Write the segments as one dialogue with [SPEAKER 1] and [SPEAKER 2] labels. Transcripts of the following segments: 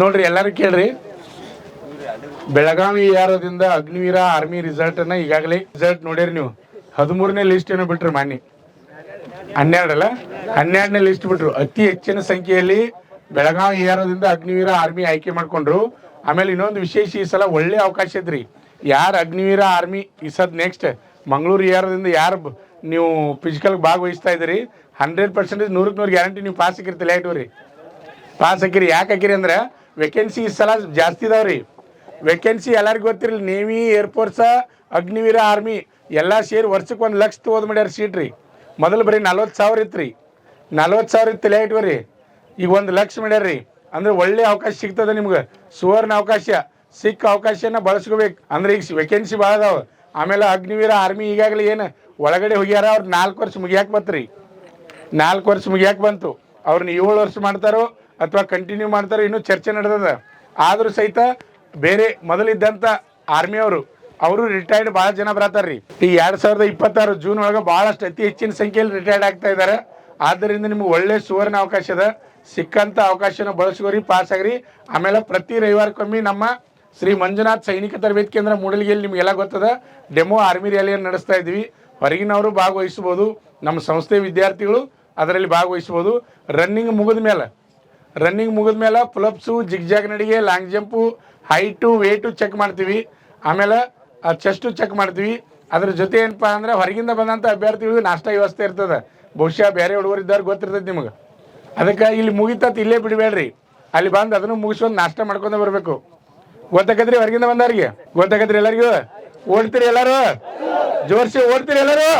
[SPEAKER 1] ನೋಡ್ರಿ, ಎಲ್ಲರೂ ಕೇಳ್ರಿ. ಬೆಳಗಾವಿ ಯಾರದಿಂದ ಅಗ್ನಿವೀರ ಆರ್ಮಿ ರಿಸಲ್ಟ್ ಅನ್ನ ಈಗಾಗಲೇ ರಿಸಲ್ಟ್ ನೋಡಿರಿ ನೀವು. ಹದಿಮೂರನೇ ಲಿಸ್ಟ್ ಏನೋ ಬಿಟ್ರಿ ಮಾನ್ಯ. ಹನ್ನೆರಡಲ್ಲ? ಹನ್ನೆರಡನೇ ಲಿಸ್ಟ್ ಬಿಟ್ರು. ಅತಿ ಹೆಚ್ಚಿನ ಸಂಖ್ಯೆಯಲ್ಲಿ ಬೆಳಗಾವಿ ಏರೋದಿಂದ ಅಗ್ನಿವೀರ ಆರ್ಮಿ ಆಯ್ಕೆ ಮಾಡ್ಕೊಂಡ್ರು. ಆಮೇಲೆ ಇನ್ನೊಂದು ವಿಶೇಷ ಈ ಸಲ ಒಳ್ಳೆ ಅವಕಾಶ ಇದ್ರಿ. ಯಾರು ಅಗ್ನಿವೀರ ಆರ್ಮಿ ಈ ಸದ್ ನೆಕ್ಸ್ಟ್ ಮಂಗಳೂರು ಏರೋದಿಂದ ಯಾರು ನೀವು ಫಿಸಿಕಲ್ ಭಾಗವಹಿಸ್ತಾ ಇದ್ದೀರಿ? ಹಂಡ್ರೆಡ್ ಪರ್ಸೆಂಟೇಜ್ ನೂರಕ್ಕೆ ನೂರು ಗ್ಯಾರಂಟಿ ನೀವು ಪಾಸ್ ಹಾಕಿರ್ತಿಲ್ಲ ರೀ ಪಾಸ್ ಹಾಕಿರಿ, ಯಾಕೆ ಹಾಕಿರಿ ಅಂದ್ರೆ ವೇಕೆನ್ಸಿ ಈ ಸಲ ಜಾಸ್ತಿ ಇದಾವೆ ರೀ ವೇಕೆನ್ಸಿ ಎಲ್ಲರಿಗೂ ಗೊತ್ತಿರಲಿ ನೇವಿ ಏರ್ಫೋರ್ಸ ಅಗ್ನಿವೀರ ಆರ್ಮಿ ಎಲ್ಲ ಸೇರಿ ವರ್ಷಕ್ಕೆ ಒಂದು ಲಕ್ಷ ತೋದ್ ಮಾಡ್ಯಾರ ಸೀಟ್ ರೀ. ಮೊದಲು ಬರೀ ನಲ್ವತ್ತು ಸಾವಿರ ಇತ್ತು ರೀ ನಲ್ವತ್ತು ಸಾವಿರ ಇತ್ತು ಲೇಟ್ ಇಟ್ವರಿ ಈಗ ಒಂದು ಲಕ್ಷ ಮಾಡ್ಯಾರ ರೀ. ಅಂದ್ರೆ ಒಳ್ಳೆ ಅವಕಾಶ ಸಿಗ್ತದೆ ನಿಮ್ಗೆ. ಸುವರ್ಣ ಅವಕಾಶ, ಸಿಕ್ಕ ಅವಕಾಶನ ಬಳಸ್ಕೋಬೇಕು. ಅಂದ್ರೆ ಈಗ ವೇಕೆನ್ಸಿ ಭಾಳ ಅದಾವ. ಆಮೇಲೆ ಅಗ್ನಿವೀರ ಆರ್ಮಿ ಈಗಾಗಲೇ ಏನು ಒಳಗಡೆ ಹೋಗ್ಯಾರ, ಅವ್ರು ನಾಲ್ಕು ವರ್ಷ ಮುಗಿಯಾಕೆ ರೀ ನಾಲ್ಕು ವರ್ಷ ಮುಗಿಯಾಕೆ ಬಂತು. ಅವ್ರನ್ನ ಏಳು ವರ್ಷ ಮಾಡ್ತಾರೋ ಅಥವಾ ಕಂಟಿನ್ಯೂ ಮಾಡ್ತಾರೆ, ಇನ್ನೂ ಚರ್ಚೆ ನಡೆದದ. ಆದರೂ ಸಹಿತ ಬೇರೆ ಮೊದಲಿದ್ದಂಥ ಆರ್ಮಿಯವರು ಅವರು ರಿಟೈರ್ಡ್ ಭಾಳ ಜನ ಬರತ್ತಾರ್ರಿ. ಈ ಎರಡು ಸಾವಿರದ ಇಪ್ಪತ್ತಾರು ಜೂನ್ ಒಳಗೆ ಭಾಳಷ್ಟು ಅತಿ ಹೆಚ್ಚಿನ ಸಂಖ್ಯೆಯಲ್ಲಿ ರಿಟೈರ್ಡ್ ಆಗ್ತಾ ಇದ್ದಾರೆ ಆದ್ದರಿಂದ ನಿಮ್ಗೆ ಒಳ್ಳೆ ಸುವರ್ಣ ಅವಕಾಶ ಅದ. ಸಿಕ್ಕಂಥ ಅವಕಾಶನ ಬಳಸ್ಕೋರಿ ಪಾಸ್ ಆಗ್ರಿ. ಆಮೇಲೆ ಪ್ರತಿ ರವಿವಾರಕ್ಕೊಮ್ಮೆ ನಮ್ಮ ಶ್ರೀ ಮಂಜುನಾಥ್ ಸೈನಿಕ ತರಬೇತಿ ಕೇಂದ್ರ ಮೂಡಲಿಗೆಯಲ್ಲಿ ನಿಮಗೆಲ್ಲ ಗೊತ್ತದ. ಡೆಮೋ ಆರ್ಮಿ ರ್ಯಾಲಿಯನ್ನು ನಡೆಸ್ತಾ ಇದ್ವಿ. ಹೊರಗಿನವರು ಭಾಗವಹಿಸ್ಬೋದು ನಮ್ಮ ಸಂಸ್ಥೆ ವಿದ್ಯಾರ್ಥಿಗಳು ಅದರಲ್ಲಿ ಭಾಗವಹಿಸ್ಬೋದು ರನ್ನಿಂಗ್ ಮುಗಿದ ಮೇಲೆ ರನ್ನಿಂಗ್ ಮುಗಿದ ಮೇಲೆ ಪುಲಪ್ಸು, ಜಿಗ್ಜಾಗ್ ನಡಿಗೆ, long jump, height, weight check ಮಾಡ್ತೀವಿ. ಆಮೇಲೆ ಚೆಸ್ಟು ಚೆಕ್ ಮಾಡ್ತೀವಿ. ಅದ್ರ ಜೊತೆ ಏನಪ್ಪ ಅಂದ್ರೆ ಹೊರಗಿಂದ ಬಂದಂಥ ಅಭ್ಯರ್ಥಿಗಳಿಗೆ ನಾಷ್ಟ ವ್ಯವಸ್ಥೆ ಇರ್ತದೆ. ಬಹುಶಃ ಬೇರೆ ಹುಡುಗರು ಇದ್ದಾರೆ ಗೊತ್ತಿರ್ತೈತಿ ನಿಮಗೆ. ಅದಕ್ಕೆ ಇಲ್ಲಿ ಮುಗಿತತ್ ಇಲ್ಲೇ ಬಿಡಬೇಡ್ರಿ. ಅಲ್ಲಿ ಬಂದು ಅದನ್ನು ಮುಗಿಸ್ಕೊಂಡು ನಾಷ್ಟ ಮಾಡ್ಕೊಂಡು ಬರಬೇಕು. ಗೊತ್ತಾಗತ್ರಿ ಹೊರಗಿಂದ ಬಂದವ್ರಿಗೆ? ಗೊತ್ತಾಗತ್ರಿ ಎಲ್ಲರಿಗೂ? ಓಡ್ತೀರಿ ಎಲ್ಲರೂ? ಜೋರ್ಸಿ ಓಡ್ತೀರಿ ಎಲ್ಲರೂ?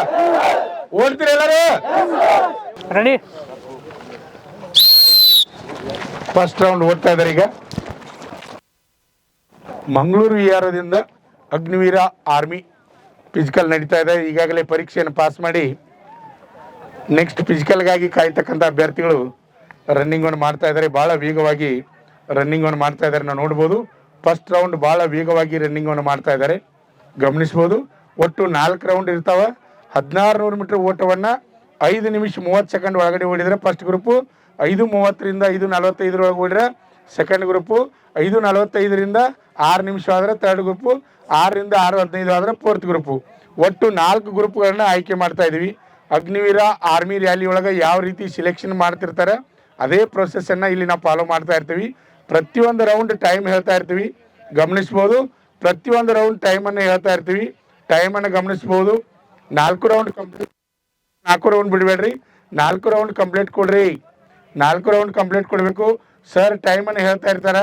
[SPEAKER 1] ಓಡ್ತೀರಿ ಎಲ್ಲರೂ?
[SPEAKER 2] ರೆಡಿ
[SPEAKER 1] ಫಸ್ಟ್ ರೌಂಡ್ ಓಡ್ತಾ ಇದ್ದಾರೆ ಈಗ. ಮಂಗಳೂರು ವಿಹಾರದಿಂದ ಅಗ್ನಿವೀರ ಆರ್ಮಿ ಫಿಸಿಕಲ್ ನಡೀತಾ ಇದೆ. ಈಗಾಗಲೇ ಪರೀಕ್ಷೆಯನ್ನು ಪಾಸ್ ಮಾಡಿ ನೆಕ್ಸ್ಟ್ ಫಿಸಿಕಲ್ಗಾಗಿ ಕಾಯ್ತಕ್ಕಂಥ ಅಭ್ಯರ್ಥಿಗಳು ರನ್ನಿಂಗನ್ನು ಮಾಡ್ತಾ ಇದ್ದಾರೆ ಭಾಳ ವೇಗವಾಗಿ ರನ್ನಿಂಗನ್ನು ಮಾಡ್ತಾ ಇದ್ದಾರೆ ನಾವು ನೋಡ್ಬೋದು. ಫಸ್ಟ್ ರೌಂಡ್ ಭಾಳ ವೇಗವಾಗಿ ರನ್ನಿಂಗ್ ಒಂದು ಮಾಡ್ತಾ ಇದ್ದಾರೆ ಗಮನಿಸ್ಬೋದು. ಒಟ್ಟು ನಾಲ್ಕು ರೌಂಡ್ ಇರ್ತಾವ. ಹದಿನಾರು ನೂರು ಮೀಟರ್ ಓಟವನ್ನು ಐದು ನಿಮಿಷ ಮೂವತ್ತು ಸೆಕೆಂಡ್ ಒಳಗಡೆ ಓಡಿದರೆ ಫಸ್ಟ್ ಗ್ರೂಪು ಐದು ಮೂವತ್ತರಿಂದ ಐದು ನಲವತ್ತೈದರೊಳಗೆ ಓಡಿದ್ರೆ ಸೆಕೆಂಡ್ ಗ್ರೂಪು ಐದು ನಲವತ್ತೈದರಿಂದ ಆರು ನಿಮಿಷ ಆದರೆ ತರ್ಡ್ ಗ್ರೂಪು ಆರರಿಂದ ಆರು ಹದಿನೈದು ಆದರೆ ಫೋರ್ತ್ ಗ್ರೂಪು ಒಟ್ಟು ನಾಲ್ಕು ಗ್ರೂಪ್ಗಳನ್ನ ಆಯ್ಕೆ ಮಾಡ್ತಾ ಇದ್ದೀವಿ ಅಗ್ನಿವೀರ ಆರ್ಮಿ ರ್ಯಾಲಿ ಒಳಗೆ ಯಾವ ರೀತಿ ಸಿಲೆಕ್ಷನ್ ಮಾಡ್ತಿರ್ತಾರೆ, ಅದೇ ಪ್ರೊಸೆಸ್ಸನ್ನು ಇಲ್ಲಿ ನಾವು ಫಾಲೋ ಮಾಡ್ತಾ ಇರ್ತೀವಿ. ಪ್ರತಿಯೊಂದು ರೌಂಡ್ ಟೈಮ್ ಹೇಳ್ತಾ ಇರ್ತೀವಿ. ಗಮನಿಸ್ಬೋದು. ಪ್ರತಿಯೊಂದು ರೌಂಡ್ ಟೈಮನ್ನು ಹೇಳ್ತಾ ಇರ್ತೀವಿ. ಟೈಮನ್ನು ಗಮನಿಸ್ಬೋದು. ನಾಲ್ಕು ರೌಂಡ್ ಕಂಪ್ಲೀಟ್ ನಾಲ್ಕು ರೌಂಡ್ ಬಿಡಬೇಡ್ರಿ. ನಾಲ್ಕು ರೌಂಡ್ ಕಂಪ್ಲೀಟ್ ಕೊಡ್ರಿ. ನಾಲ್ಕು ರೌಂಡ್ ಕಂಪ್ಲೀಟ್ ಕೊಡಬೇಕು. ಸರ್ ಟೈಮನ್ನು ಹೇಳ್ತಾ ಇರ್ತಾರೆ.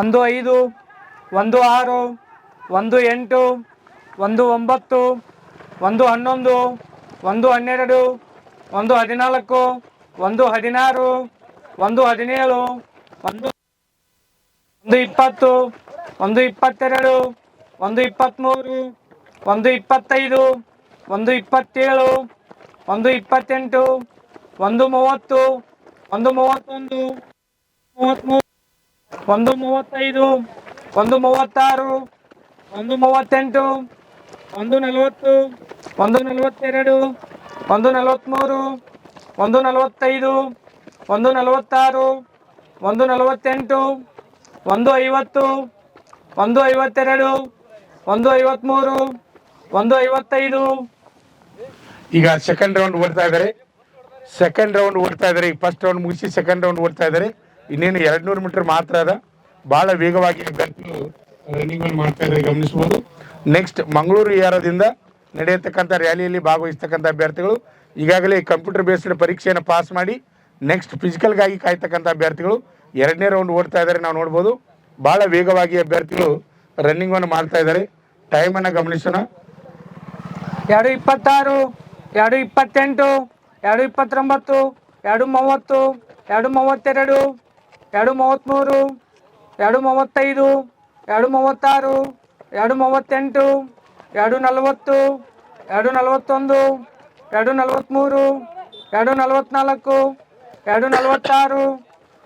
[SPEAKER 2] ಒಂದು ಐದು, ಒಂದು ಆರು, ಒಂದು ಎಂಟು, ಒಂದು ಒಂಬತ್ತು, ಒಂದು ಹನ್ನೊಂದು, ಒಂದು ಹನ್ನೆರಡು, ಒಂದು ಹದಿನಾಲ್ಕು, ಒಂದು ಹದಿನಾರು, ಒಂದು ಹದಿನೇಳು, ಒಂದು ಒಂದು ಇಪ್ಪತ್ತು, ಒಂದು ಇಪ್ಪತ್ತೆರಡು, ಒಂದು ಇಪ್ಪತ್ತ್ಮೂರು ಒಂದು ಇಪ್ಪತ್ತೈದು, ಒಂದು ಇಪ್ಪತ್ತೇಳು, ಒಂದು ಇಪ್ಪತ್ತೆಂಟು ಒಂದು ಮೂವತ್ತು, ಒಂದು ಮೂವತ್ತೊಂದು ಒಂದು ಮೂವತ್ತೈದು, ಒಂದು ಮೂವತ್ತಾರು, ಒಂದು ಮೂವತ್ತೆಂಟು, ಒಂದು ನಲವತ್ತು, ಒಂದು ನಲವತ್ತೆರಡು, ಒಂದು ನಲವತ್ತ್ಮೂರು ಒಂದು ನಲವತ್ತೈದು, ಒಂದು ನಲವತ್ತಾರು, ಒಂದು ನಲವತ್ತೆಂಟು, ಒಂದು ಐವತ್ತು, ಒಂದು ಐವತ್ತೆರಡು, ಒಂದು ಐವತ್ತ್ಮೂರು ಒಂದು ಐವತ್ತೈದು.
[SPEAKER 1] ಈಗ ಸೆಕೆಂಡ್ ರೌಂಡ್ ಓಡ್ತಾ ಇದ್ದಾರೆ. ಸೆಕೆಂಡ್ ರೌಂಡ್ ಓಡ್ತಾ ಇದ್ದಾರೆ ಈಗ ಫಸ್ಟ್ ರೌಂಡ್ ಮುಗಿಸಿ ಸೆಕೆಂಡ್ ರೌಂಡ್ ಓಡ್ತಾ ಇದ್ದಾರೆ ಇನ್ನೇನು ಎರಡು ನೂರು ಮೀಟರ್ ಮಾತ್ರ ಅದ. ಭಾಳ ವೇಗವಾಗಿ ಅಭ್ಯರ್ಥಿಗಳು ರನ್ನಿಂಗ್ ಮಾಡ್ತಾ ಇದ್ದಾರೆ ಗಮನಿಸ್ಬೋದು ನೆಕ್ಸ್ಟ್ ಮಂಗಳೂರು ಏರೋದಿಂದ ನಡೆಯತಕ್ಕಂಥ ರ್ಯಾಲಿಯಲ್ಲಿ ಭಾಗವಹಿಸ್ತಕ್ಕಂಥ ಅಭ್ಯರ್ಥಿಗಳು, ಈಗಾಗಲೇ ಕಂಪ್ಯೂಟರ್ ಬೇಸ್ಡ್ ಪರೀಕ್ಷೆಯನ್ನು ಪಾಸ್ ಮಾಡಿ ನೆಕ್ಸ್ಟ್ ಫಿಸಿಕಲ್ಗಾಗಿ ಕಾಯ್ತಕ್ಕಂಥ ಅಭ್ಯರ್ಥಿಗಳು ಎರಡನೇ ರೌಂಡ್ ಓಡ್ತಾ ಇದ್ದಾರೆ ನಾವು ನೋಡ್ಬೋದು. ಭಾಳ ವೇಗವಾಗಿ ಅಭ್ಯರ್ಥಿಗಳು ರನ್ನಿಂಗನ್ನು ಮಾಡ್ತಾ ಇದ್ದಾರೆ ಟೈಮನ್ನು ಗಮನಿಸೋಣ.
[SPEAKER 2] ಎರಡು ಇಪ್ಪತ್ತಾರು, ಎರಡು ಇಪ್ಪತ್ತೆಂಟು ಎರಡು ಇಪ್ಪತ್ತೊಂಬತ್ತು, ಎರಡು ಮೂವತ್ತು, ಎರಡು ಮೂವತ್ತೆರಡು, ಎರಡು ಮೂವತ್ತ್ಮೂರು, ಎರಡು ಮೂವತ್ತೈದು, ಎರಡು ಮೂವತ್ತಾರು, ಎರಡು ಮೂವತ್ತೆಂಟು, ಎರಡು ನಲವತ್ತು, ಎರಡು ನಲವತ್ತೊಂದು, ಎರಡು ನಲವತ್ತ್ಮೂರು, ಎರಡು ನಲವತ್ತ್ನಾಲ್ಕು, ಎರಡು ನಲವತ್ತಾರು,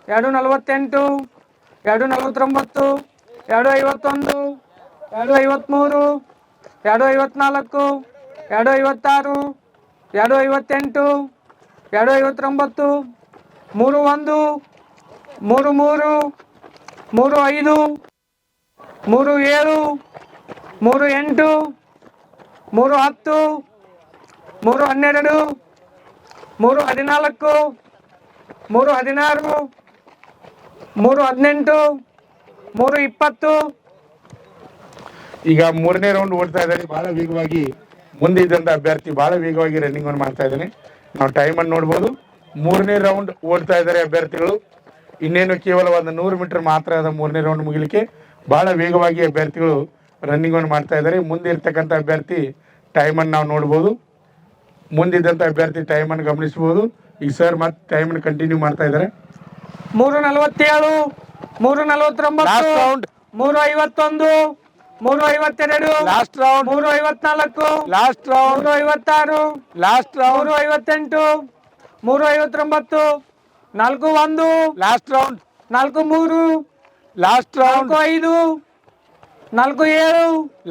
[SPEAKER 2] ಎರಡು ನಲವತ್ತೆಂಟು, ಎರಡು ನಲವತ್ತೊಂಬತ್ತು, ಎರಡು ಐವತ್ತೊಂದು, ಎರಡು ಐವತ್ತ್ಮೂರು, ಎರಡು ಐವತ್ನಾಲ್ಕು ಎರಡು ಐವತ್ತಾರು ಎರಡು ಐವತ್ತೆಂಟು, ಎರಡು ಐವತ್ತೊಂಬತ್ತು, ಮೂರು ಒಂದು, ಮೂರು ಮೂರು ಮೂರು ಐದು, ಮೂರು ಏಳು, ಮೂರು ಎಂಟು, ಮೂರು ಹತ್ತು, ಮೂರು ಹನ್ನೆರಡು, ಮೂರು ಹದಿನಾಲ್ಕು, ಮೂರು ಹದಿನಾರು, ಮೂರು ಹದಿನೆಂಟು, ಮೂರು ಇಪ್ಪತ್ತು.
[SPEAKER 1] ಈಗ ಮೂರನೇ ರೌಂಡ್ ಓಡ್ತಾ ಇದ್ದಾರೆ. ಬಹಳ ವೇಗವಾಗಿ ಮುಂದೆ ಅಭ್ಯರ್ಥಿ ಬಹಳ ವೇಗವಾಗಿ ರನ್ನಿಂಗ್ ಅನ್ನು ಮಾಡ್ತಾ ಇದ್ದಾನೆ. ನಾವು ಟೈಮ್ ಅನ್ನು ನೋಡ್ಬೋದು. ಮೂರನೇ ರೌಂಡ್ ಓಡ್ತಾ ಇದ್ದಾರೆ ಅಭ್ಯರ್ಥಿಗಳು. ಇನ್ನೇನು ಕೇವಲ ಒಂದು ನೂರು ಮೀಟರ್ ಮಾತ್ರ ಅದ ಮೂರನೇ ರೌಂಡ್ ಮುಗಿಲಿಕ್ಕೆ ಬಹಳ ವೇಗವಾಗಿ ಅಭ್ಯರ್ಥಿಗಳು ರನ್ನಿಂಗ್ ಅನ್ನು ಮಾಡ್ತಾ ಇದ್ದಾರೆ. ಮುಂದೆ ಇರ್ತಕ್ಕಂಥ ಅಭ್ಯರ್ಥಿ ಟೈಮ್ ಅನ್ನು ನಾವು ನೋಡ್ಬೋದು. ಮುಂದಿದ್ದಂಥ ಅಭ್ಯರ್ಥಿ ಟೈಮ್ ಅನ್ನು ಗಮನಿಸಬಹುದು. ಈಗ ಸರ್ ಮತ್ತೆ ಟೈಮ್ ಅನ್ನು ಕಂಟಿನ್ಯೂ ಮಾಡ್ತಾ ಇದ್ದಾರೆ.
[SPEAKER 2] ಮೂರು ನಲವತ್ತೇಳು ಮೂರು
[SPEAKER 1] ಲಾಸ್ಟ್
[SPEAKER 2] ನಲವತ್ತೊಂಬತ್ತು
[SPEAKER 1] ರೌಂಡ್
[SPEAKER 2] ಮೂರು ಐವತ್ತೊಂದು. ಮೂರು ಐವತ್ತೆರಡು
[SPEAKER 1] ಲಾಸ್ಟ್ ರೌಂಡ್
[SPEAKER 2] ಮೂರು ಐವತ್ನಾಲ್ಕು
[SPEAKER 1] ಲಾಸ್ಟ್ ರೌಂಡ್
[SPEAKER 2] ಮೂರು ಐವತ್ತಾರು
[SPEAKER 1] ಲಾಸ್ಟ್ ರೌಂಡ್
[SPEAKER 2] ಮೂರು ಐವತ್ತೆಂಟು ಮೂರು ಐವತ್ತೊಂಬತ್ತು ನಾಲ್ಕು ಒಂದು
[SPEAKER 1] ಲಾಸ್ಟ್ ರೌಂಡ್
[SPEAKER 2] ನಾಲ್ಕು ಮೂರು
[SPEAKER 1] ಲಾಸ್ಟ್ ರೌಂಡ್
[SPEAKER 2] ನಾಲ್ಕು ಐದು ನಾಲ್ಕು ಏಳು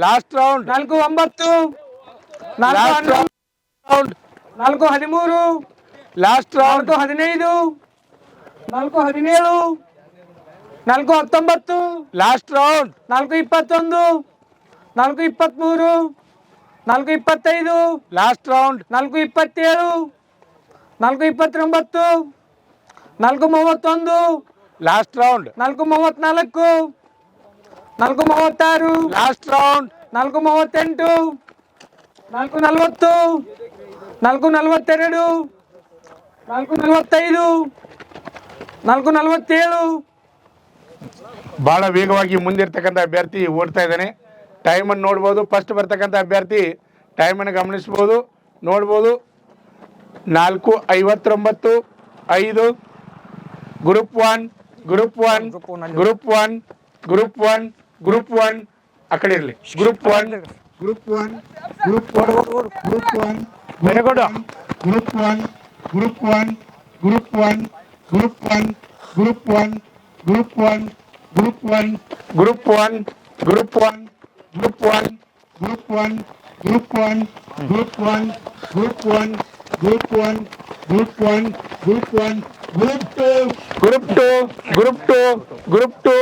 [SPEAKER 1] ಲಾಸ್ಟ್ ರೌಂಡ್
[SPEAKER 2] ನಾಲ್ಕು ಒಂಬತ್ತು ನಾಲ್ಕು
[SPEAKER 1] ಲಾಸ್ಟ್
[SPEAKER 2] ಹನ್ನೊಂದು
[SPEAKER 1] ರೌಂಡ್
[SPEAKER 2] ನಾಲ್ಕು ಹದಿಮೂರು
[SPEAKER 1] ಲಾಸ್ಟ್ ರೌಂಡ್
[SPEAKER 2] ನಾಲ್ಕು ಹದಿನೈದು ನಾಲ್ಕು ಹದಿನೇಳು ನಾಲ್ಕು ಹತ್ತೊಂಬತ್ತು
[SPEAKER 1] ಲಾಸ್ಟ್ ರೌಂಡ್
[SPEAKER 2] ನಾಲ್ಕು ಇಪ್ಪತ್ತೊಂದು ನಾಲ್ಕು ಇಪ್ಪತ್ತ್ಮೂರು ನಾಲ್ಕು ಇಪ್ಪತ್ತೈದು
[SPEAKER 1] ಲಾಸ್ಟ್ ರೌಂಡ್
[SPEAKER 2] ನಾಲ್ಕು ಇಪ್ಪತ್ತೇಳು ನಾಲ್ಕು ಇಪ್ಪತ್ತೊಂಬತ್ತು ನಾಲ್ಕು ಮೂವತ್ತೊಂದು
[SPEAKER 1] ಲಾಸ್ಟ್ ರೌಂಡ್
[SPEAKER 2] ನಾಲ್ಕು ಮೂವತ್ತ್ನಾಲ್ಕು ನಾಲ್ಕು ಮೂವತ್ತಾರು
[SPEAKER 1] ಲಾಸ್ಟ್ ರೌಂಡ್
[SPEAKER 2] ನಾಲ್ಕು ಮೂವತ್ತೆಂಟು ನಾಲ್ಕು ನಲವತ್ತು ನಾಲ್ಕು ನಲವತ್ತೆರಡು ನಾಲ್ಕು ನಲವತ್ತೈದು ನಾಲ್ಕು ನಲವತ್ತೇಳು
[SPEAKER 1] ಬಹಳ ವೇಗವಾಗಿ ಮುಂದಿರ್ತಕ್ಕಂಥ ಅಭ್ಯರ್ಥಿ ಓಡ್ತಾ ಇದ್ದಾನೆ ಟೈಮನ್ನು ನೋಡ್ಬೋದು ಫಸ್ಟ್ ಬರ್ತಕ್ಕಂಥ ಅಭ್ಯರ್ಥಿ ಟೈಮನ್ನು ಗಮನಿಸ್ಬೋದು ನೋಡ್ಬೋದು ನಾಲ್ಕು ಐವತ್ತೊಂಬತ್ತು ಐದು group one group one group one group one group one ಆ ಕಡೆ ಇರಲಿ group one group one group one group one. Group one group one group one group one group one group one group one group one group one group one group one group one group one group one group one group one group one group two group two group two group two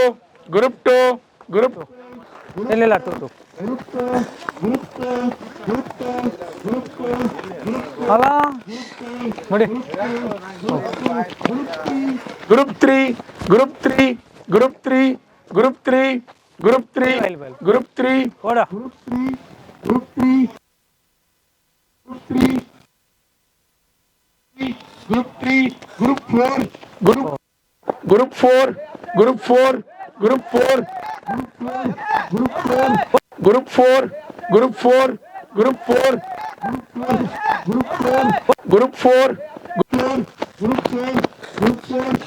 [SPEAKER 1] group two group
[SPEAKER 2] ಇಲ್ಲ two two ಅಲ್ಲ ನೋಡಿ
[SPEAKER 1] group three group three group four group four group four group four group four group four group four group four group four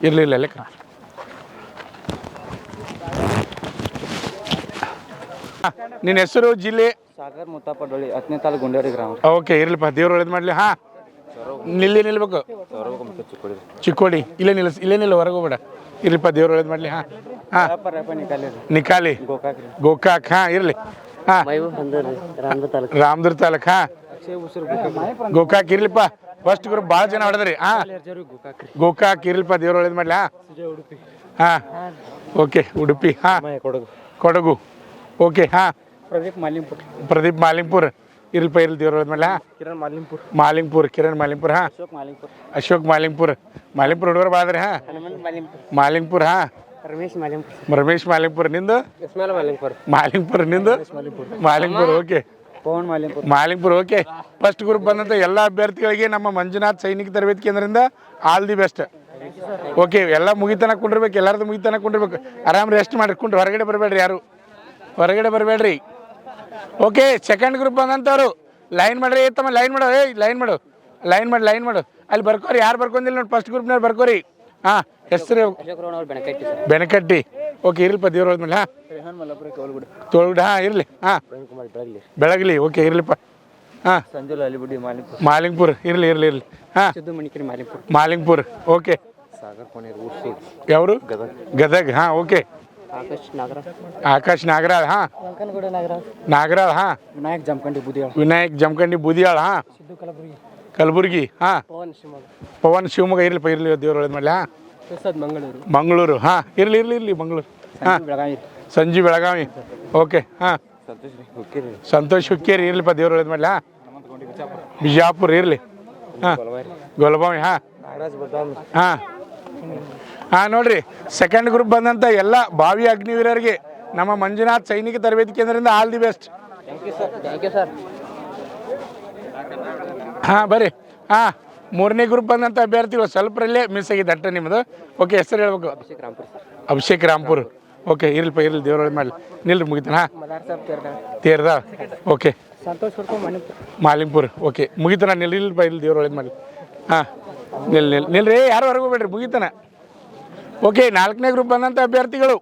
[SPEAKER 1] ಇರಲಿಲ್ಲ ಲೆಕ್ಕ. ನಿನ್ನ ಹೆಸರು ಜಿಲ್ಲೆ?
[SPEAKER 3] ಸಾಗರ್ ಮುತ್ತಾಪಡೊಳ್ಳಿ ಹತ್ತನೇ ತಾಲೂಕು ಗುಂಡೇರಿ ಗ್ರಾಮ.
[SPEAKER 1] ಓಕೆ ಇರಲಿಪ್ಪ ದೇವ್ರ ಒಳ್ಳೇದು ಮಾಡ್ಲಿ ಹಾ. ನಿಲ್ಲಿ, ನಿಲ್ಬೇಕು.
[SPEAKER 3] ಚಿಕ್ಕೋಡಿ,
[SPEAKER 1] ಇಲ್ಲೇ ನಿಲ್ಲಿಸ್ ಇಲ್ಲೇ ನಿಲ್ಲ, ಹೊರಗೆ ಹೋಗ್ಬೇಡ. ಇರ್ಲಿಪ್ಪ ದೇವ್ರ ಒಳ್ಳೇದು ಮಾಡ್ಲಿ, ಹಾ ಹಾ.
[SPEAKER 3] ನಿಕಾಲಿ. ಗೋಕಾಕ್,
[SPEAKER 1] ಹಾ, ಇರ್ಲಿ, ಹಾ. ರಾಮದುರ್ ತಾಲೂಕ್, ಹಾ.
[SPEAKER 3] ಗೋಕಾಕ್
[SPEAKER 1] ಇರ್ಲಿಪ್ಪ ಫಸ್ಟ್ ಗ್ರೂಪ್ ಭಾಳ ಜನ ಹೊಡೆದ್ರಿ, ಹಾ.
[SPEAKER 3] ಗೋಕಾಕ್
[SPEAKER 1] ಇರ್ಲಿಪ್ಪ ದೇವ್ರ ಒಳ್ಳೇದು ಮಾಡ್ಲಿ, ಹಾ. ಹಾ. ಓಕೆ, ಉಡುಪಿ, ಹಾ.
[SPEAKER 3] ಕೊಡಗು.
[SPEAKER 1] ಕೊಡಗು ಓಕೆ, ಹಾ.
[SPEAKER 3] ಪ್ರದೀಪ್ ಮಾಲಿಂಪುರ್
[SPEAKER 1] ಪ್ರದೀಪ್ ಮಾಲಿಂಪುರ್. ಇರ್ಲಿಪ್ಪ ಇರ್ಲ ದೇವ್ರ ಮೇಲೆ
[SPEAKER 3] ಕಿರಣ್ ಮಾಲಿಂಪುರ್.
[SPEAKER 1] ಮಾಲಿಂಪುರ್ ಕಿರಣ್ ಮಾಲಿಂಪುರ್ ಹಾ?
[SPEAKER 3] ಅಶೋಕ್ ಮಾಲಿಂಪುರ್.
[SPEAKER 1] ಅಶೋಕ್ ಮಾಲಿಂಪುರ್. ಮಾಲಿಂಗ್ಪುರ್ ಹುಡುಗರು ಬಾದ್ರಿ ಹಾ?
[SPEAKER 3] ಹನುಮಂತ್ ಮಾಲಿಂಪುರ್.
[SPEAKER 1] ಮಾಲಿಂಪುರ್ ಹಾ?
[SPEAKER 3] ರಮೇಶ್ ಮಾಲಿಂಪುರ್.
[SPEAKER 1] ರಮೇಶ್ ಮಾಲಿಂಗ್ಪುರ್ ನಿಂದು?
[SPEAKER 3] ಮಾಲಿಂಗಪುರ ಮಾಲಿಂಪುರ್.
[SPEAKER 1] ಮಾಲಿಂಪುರ್ ನಿಂದು? Malimpur. Okay.
[SPEAKER 3] Pavan Malingpur
[SPEAKER 1] Malingpur okay. First group ಬಂದಂತ ಎಲ್ಲ ಅಭ್ಯರ್ಥಿಗಳಿಗೆ ನಮ್ಮ ಮಂಜುನಾಥ್ ಸೈನಿಕ ತರಬೇತಿ ಕೇಂದ್ರದಿಂದ ಆಲ್ ದಿ ಬೆಸ್ಟ್ ಓಕೆ ಎಲ್ಲ ಮುಗಿತನ ಕುಂಡಿರ್ಬೇಕು ಎಲ್ಲಾರದು ಮುಗಿತನ ಕುಂಡಿರ್ಬೇಕು. ಆರಾಮ್ ರೆಸ್ಟ್ ಮಾಡಿ ಕುಂಡ್ರಿ ಹೊರಗಡೆ ಬರಬೇಡ್ರಿ ಯಾರು? ಹೊರಗಡೆ ಬರಬೇಡ್ರಿ. ಓಕೆ ಸೆಕೆಂಡ್ ಗ್ರೂಪ್ ಬಂದಂಥವ್ರು ಲೈನ್ ಮಾಡ್ರಿ ತಮ್ಮ ಲೈನ್ ಮಾಡು ಏಯ್ ಲೈನ್ ಮಾಡು. ಲೈನ್ ಮಾಡಿ ಲೈನ್ ಮಾಡು. ಅಲ್ಲಿ ಬರ್ಕೋರಿ ಯಾರು ಬರ್ಕೊಂಡಿಲ್ಲ ನೋಡಿ ಫಸ್ಟ್ ಗ್ರೂಪ್ನವ್ರು ಬರ್ಕೋರಿ. ಹಾಂ ಹೆಸರು
[SPEAKER 3] ಅಶೋಕ್ ರೋಣ ಅವ್ರು ಬೆನಕಟ್ಟಿ ಸರ್.
[SPEAKER 1] ಬೆನಕಟ್ಟಿ ಓಕೆ ಇರ್ಲಿಪ್ಪ ದೇವ್ರ ಹೋದ್ಮೇಲೆ ಹಾಂ? ತೋಳ್ಬಿಡ ಹಾಂ ಇರಲಿ ಹಾಂ.
[SPEAKER 3] ಬೆಳಗ್ಲಿ.
[SPEAKER 1] ಬೆಳಗ್ಲಿ ಓಕೆ ಇರ್ಲಿಪ್ಪ. ಹಾಂ.
[SPEAKER 3] ಸಂಜುಲ್ ಅಲಿಬುಡಿ ಮಾಲಿಂಪುರ್
[SPEAKER 1] ಮಾಲಿಂಗ್ಪುರ್ ಇರಲಿ ಇರಲಿ ಇರ್ಲಿ. ಹಾಂ.
[SPEAKER 3] ಸಿದ್ದು ಮಣಿಕೇರಿ ಮಾಲಿಂಪುರ್
[SPEAKER 1] ಮಾಲಿಂಗ್ಪುರ್ ಓಕೆ. ಯಾವರು?
[SPEAKER 3] ಗದಗ.
[SPEAKER 1] ಗದಗ್ ಹಾಂ ಓಕೆ.
[SPEAKER 3] ಆಕಾಶ್ ನಾಗರಾಜ್.
[SPEAKER 1] ಹಾ?
[SPEAKER 3] ನಾಗರಾಜ್.
[SPEAKER 1] ಹಾ?
[SPEAKER 3] ವಿನಾಯಕ್ ಜಮಖಂಡಿ ಬುದಿಯಾಳ್
[SPEAKER 1] ವಿನಾಯಕ್ ಜಮಖಂಡಿ ಬುದಿಯಾಳ್ ಹಾ?
[SPEAKER 3] ಸಿದ್ದು ಕಲಬುರ್ಗಿ.
[SPEAKER 1] ಹಾ ಹಾಂ?
[SPEAKER 2] ಪವನ್ ಶಿವಮೊಗ್ಗ.
[SPEAKER 1] ಪವನ್ ಶಿವಮೊಗ್ಗ ಇರ್ಲಿಪ್ಪ ಇರಲಿ ದೇವ್ರ ಮೇಲೆ ಹಾ?
[SPEAKER 2] ಮಂಗಳೂರು.
[SPEAKER 1] ಮಂಗಳೂರು ಹಾ? ಇರ್ಲಿ ಇರ್ಲಿ ಇರ್ಲಿ ಮಂಗಳೂರು ಹಾಂ?
[SPEAKER 3] ಬೆಳಗಾವಿ.
[SPEAKER 1] ಸಂಜೆ ಬೆಳಗಾವಿ ಓಕೆ ಹಾ?
[SPEAKER 3] ಸಂತೋಷ್ ಹುಕ್ಕೇರಿ.
[SPEAKER 1] ಸಂತೋಷ್ ಹುಕ್ಕೇರಿ ಇರ್ಲಿಪ್ಪ ದೇವ್ರ ಮೇಲೆ ಹಾ? ಬಿಜಾಪುರ್. ಇರ್ಲಿ ಹಾ? ಗೊಲಬಾವಿ ಹಾ? ಹಾಂ? ಹಾಂ ನೋಡ್ರಿ. ಸೆಕೆಂಡ್ ಗ್ರೂಪ್ ಬಂದಂಥ ಎಲ್ಲ ಭಾವಿ ಅಗ್ನಿವೀರರಿಗೆ ನಮ್ಮ ಮಂಜುನಾಥ್ ಸೈನಿಕ ತರಬೇತಿ ಕೇಂದ್ರದಿಂದ ಆಲ್ ದಿ ಬೆಸ್ಟ್ ಹಾಂ ಬರ್ರಿ. ಹಾಂ ಮೂರನೇ ಗ್ರೂಪ್ ಬಂದಂಥ ಅಭ್ಯರ್ಥಿಗಳು ಸ್ವಲ್ಪರಲ್ಲೇ ಮಿಸ್ ಆಗಿದೆ ಅಟ್ಟ ನಿಮ್ಮದು ಓಕೆ ಹೆಸರು ಹೇಳ್ಬೇಕು.
[SPEAKER 3] ಅಭಿಷೇಕ್ ರಾಮ್ಪುರ್
[SPEAKER 1] ಓಕೆ ಇರ್ಲಿಪ್ಪ ಇರ್ಲಿ ದೇವ್ರ ಮಾಡಿ ನಿಲ್ರಿ ಮುಗಿತಾನ ಹಾಂ. ತೇರ್ದ ಓಕೆ ಮಾಲಿಂಪುರ್. ಓಕೆ ಮುಗಿತಾನ ನಿಲ್ರಿ ಇಲ್ರಿಪ್ಪ ಇಲ್ಲಿ ದೇವ್ರ ಮಾಡಲಿ. ಮಾಡಿ ಹಾಂ ನಿಲ್ ನಿಲ್ ನಿಲ್ರಿ ಯಾರು ಹೊರಗೆ ಹೋಗ್ಬೇಡ್ರಿ ಮುಗಿತಾನ. ಓಕೆ ನಾಲ್ಕನೇ ಗ್ರೂಪ್ ಬಂದಂಥ ಅಭ್ಯರ್ಥಿಗಳು.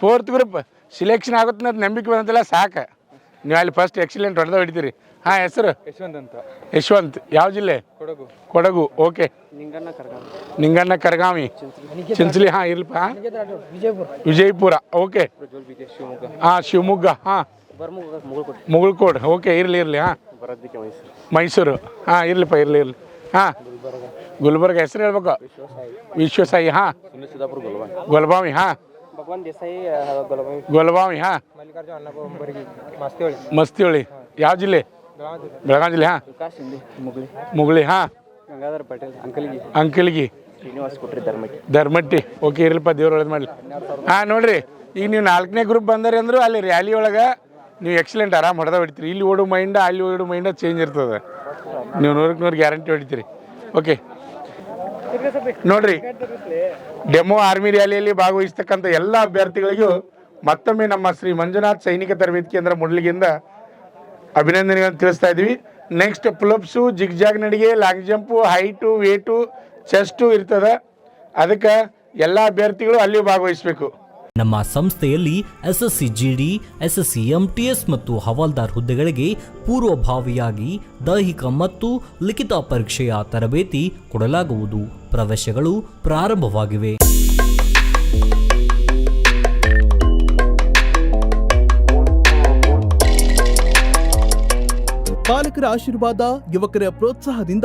[SPEAKER 1] ಫೋರ್ತ್ ಗ್ರೂಪ್ ಸಿಲೆಕ್ಷನ್ ಆಗುತ್ತೆ ಅಂತ ನಂಬಿಕೆ ಬಂದಂತೆಲ್ಲ ಸಾಕು. ನೀವು ಅಲ್ಲಿ ಫಸ್ಟ್ ಎಕ್ಸಿಲೆಂಟ್ ಹೊಡೆದ ಹೊಡಿತೀರಿ. ಹಾಂ ಹೆಸರು?
[SPEAKER 3] ಯಶವಂತ್ ಅಂತ.
[SPEAKER 1] ಯಶವಂತ್ ಯಾವ ಜಿಲ್ಲೆ?
[SPEAKER 3] ಕೊಡಗು.
[SPEAKER 1] ಕೊಡಗು ಓಕೆ.
[SPEAKER 3] ನಿಂಗಣ್ಣ
[SPEAKER 1] ಕರಗಾಮಿ. ಕರ್ಗಾವಿ ಚಿಂಚಲಿ ಹಾಂ ಇರ್ಲಪ್ಪ
[SPEAKER 2] ವಿಜಯಪುರ.
[SPEAKER 1] ವಿಜಯಪುರ ಓಕೆ. ಹಾಂ ಶಿವಮೊಗ್ಗ ಹಾಂ. ಮುಗುಳ್ಕೋಡ್ ಓಕೆ ಇರಲಿ ಇರಲಿ ಹಾಂ.
[SPEAKER 3] ಬರೋದಕ್ಕೆ ಮೈಸೂರು.
[SPEAKER 1] ಮೈಸೂರು ಹಾಂ ಇರ್ಲಿಪ್ಪ ಇರಲಿ ಇರಲಿ ಹಾಂ. ಗುಲ್ಬರ್ಗ ಹೆಸರು ಹೇಳ್ಬೇಕು. ವಿಶ್ವಸಾಯಿ ಹಾಂ. ಗುಲ್ಬಾಮಿ ಹಾ.
[SPEAKER 3] ಗುಲ್ಬಾಮಿ ಗೊಲ್ಬಾವಿ.
[SPEAKER 1] ಹಾಂ.
[SPEAKER 3] ಗೊಲಬಾವಿ
[SPEAKER 1] ಮಸ್ತಿಹೊಳಿ. ಯಾವ ಜಿಲ್ಲೆ? ಬೆಳಗಾವಿ ಜಿಲ್ಲೆ ಹಾಂ.
[SPEAKER 3] ಮುಗುಳಿ
[SPEAKER 1] ಮುಗುಳಿ ಹಾಂ.
[SPEAKER 3] ಗಂಗಾಧರ ಪಟೇಲ್ ಅಂಕಲ್ಗಿ.
[SPEAKER 1] ಧರ್ಮಟ್ಟಿ. ಓಕೆ ಇರಲಿಪ್ಪ ದೇವ್ರ ಒಳ್ಳೇದು ಮಾಡ್ಲಿ. ಹಾಂ ನೋಡ್ರಿ ಈಗ ನೀವು ನಾಲ್ಕನೇ ಗ್ರೂಪ್ ಬಂದರೆ ಅಂದ್ರು ಅಲ್ಲಿ ರ್ಯಾಲಿ ಒಳಗೆ ನೀವು ಎಕ್ಸಲೆಂಟ್ ಆರಾಮ್ ಹೊಡೆದ ಹೊಡಿತೀರಿ. ಇಲ್ಲಿ ಓಡು ಮೈಂಡ ಅಲ್ಲಿ ಓಡು ಮೈಂಡ ಚೇಂಜ್ ಇರ್ತದೆ. ನೀವು ನೂರಕ್ಕೆ ನೂರು ಗ್ಯಾರಂಟಿ ಹೊಡಿತೀರಿ. ಓಕೆ. ನೋಡ್ರಿ ಡೆಮೋ ಆರ್ಮಿ ರ್ಯಾಲಿಯಲ್ಲಿ ಭಾಗವಹಿಸ್ತಕ್ಕಂಥ ಎಲ್ಲ ಅಭ್ಯರ್ಥಿಗಳಿಗೂ ಮತ್ತೊಮ್ಮೆ ನಮ್ಮ ಶ್ರೀ ಮಂಜುನಾಥ್ ಸೈನಿಕ ತರಬೇತಿ ಕೇಂದ್ರ ಮುಡ್ಲಿಗಿಂದ ಅಭಿನಂದನೆಗಳನ್ನು ತಿಳಿಸ್ತಾ ಇದ್ದೀವಿ. ನೆಕ್ಸ್ಟ್ ಪುಲಪ್ಸು ಜಿಗ್ಜಾಗ್ ನಡಿಗೆ long jump height weight chest ಇರ್ತದೆ. ಅದಕ್ಕೆ ಎಲ್ಲ ಅಭ್ಯರ್ಥಿಗಳು ಅಲ್ಲಿ ಭಾಗವಹಿಸಬೇಕು.
[SPEAKER 4] ನಮ್ಮ ಸಂಸ್ಥೆಯಲ್ಲಿ ಎಸ್ಎಸ್ಸಿ ಜಿಡಿ ಎಸ್ಎಸ್ಸಿ ಎಂಟಿಎಸ್ ಮತ್ತು ಹವಾಲ್ದಾರ್ ಹುದ್ದೆಗಳಿಗೆ ಪೂರ್ವಭಾವಿಯಾಗಿ ದೈಹಿಕ ಮತ್ತು ಲಿಖಿತ ಪರೀಕ್ಷೆಯ ತರಬೇತಿ ಕೊಡಲಾಗುವುದು. ಪ್ರವೇಶಗಳು ಪ್ರಾರಂಭವಾಗಿವೆ.
[SPEAKER 5] ಪಾಲಕರ ಆಶೀರ್ವಾದ ಯುವಕರ ಪ್ರೋತ್ಸಾಹದಿಂದ